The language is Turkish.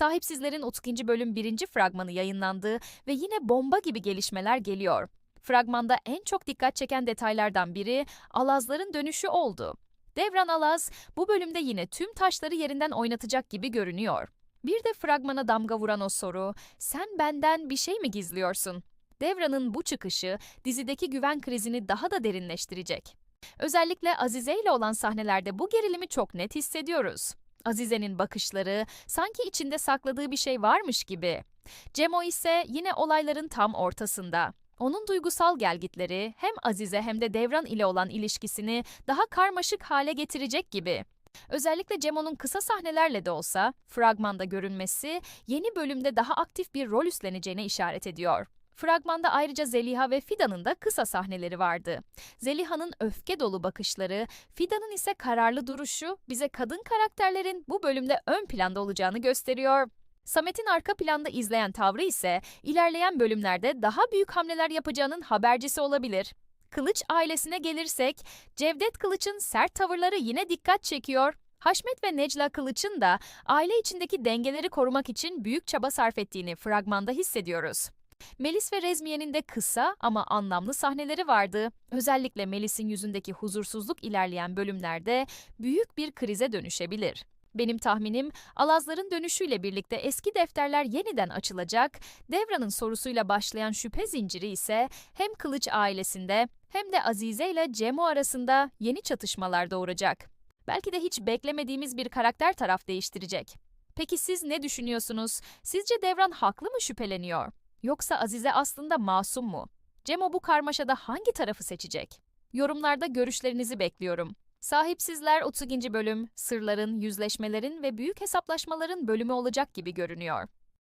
Sahipsizlerin 32. bölüm 1. fragmanı yayınlandı ve yine bomba gibi gelişmeler geliyor. Fragmanda en çok dikkat çeken detaylardan biri Alazların dönüşü oldu. Devran Alaz bu bölümde yine tüm taşları yerinden oynatacak gibi görünüyor. Bir de fragmana damga vuran o soru, sen benden bir şey mi gizliyorsun? Devran'ın bu çıkışı dizideki güven krizini daha da derinleştirecek. Özellikle Azize ile olan sahnelerde bu gerilimi çok net hissediyoruz. Azize'nin bakışları sanki içinde sakladığı bir şey varmış gibi. Cemo ise yine olayların tam ortasında. Onun duygusal gelgitleri hem Azize hem de Devran ile olan ilişkisini daha karmaşık hale getirecek gibi. Özellikle Cemo'nun kısa sahnelerle de olsa fragmanda görünmesi yeni bölümde daha aktif bir rol üstleneceğine işaret ediyor. Fragmanda ayrıca Zeliha ve Fidan'ın da kısa sahneleri vardı. Zeliha'nın öfke dolu bakışları, Fidan'ın ise kararlı duruşu bize kadın karakterlerin bu bölümde ön planda olacağını gösteriyor. Samet'in arka planda izleyen tavrı ise ilerleyen bölümlerde daha büyük hamleler yapacağının habercisi olabilir. Kılıç ailesine gelirsek, Cevdet Kılıç'ın sert tavırları yine dikkat çekiyor. Haşmet ve Necla Kılıç'ın da aile içindeki dengeleri korumak için büyük çaba sarf ettiğini fragmanda hissediyoruz. Melis ve Rezmiye'nin de kısa ama anlamlı sahneleri vardı. Özellikle Melis'in yüzündeki huzursuzluk ilerleyen bölümlerde büyük bir krize dönüşebilir. Benim tahminim Alazların dönüşüyle birlikte eski defterler yeniden açılacak, Devran'ın sorusuyla başlayan şüphe zinciri ise hem Kılıç ailesinde hem de Azize ile Cemo arasında yeni çatışmalar doğuracak. Belki de hiç beklemediğimiz bir karakter taraf değiştirecek. Peki siz ne düşünüyorsunuz? Sizce Devran haklı mı şüpheleniyor? Yoksa Azize aslında masum mu? Cemo bu karmaşada hangi tarafı seçecek? Yorumlarda görüşlerinizi bekliyorum. Sahipsizler 32. bölüm, sırların, yüzleşmelerin ve büyük hesaplaşmaların bölümü olacak gibi görünüyor.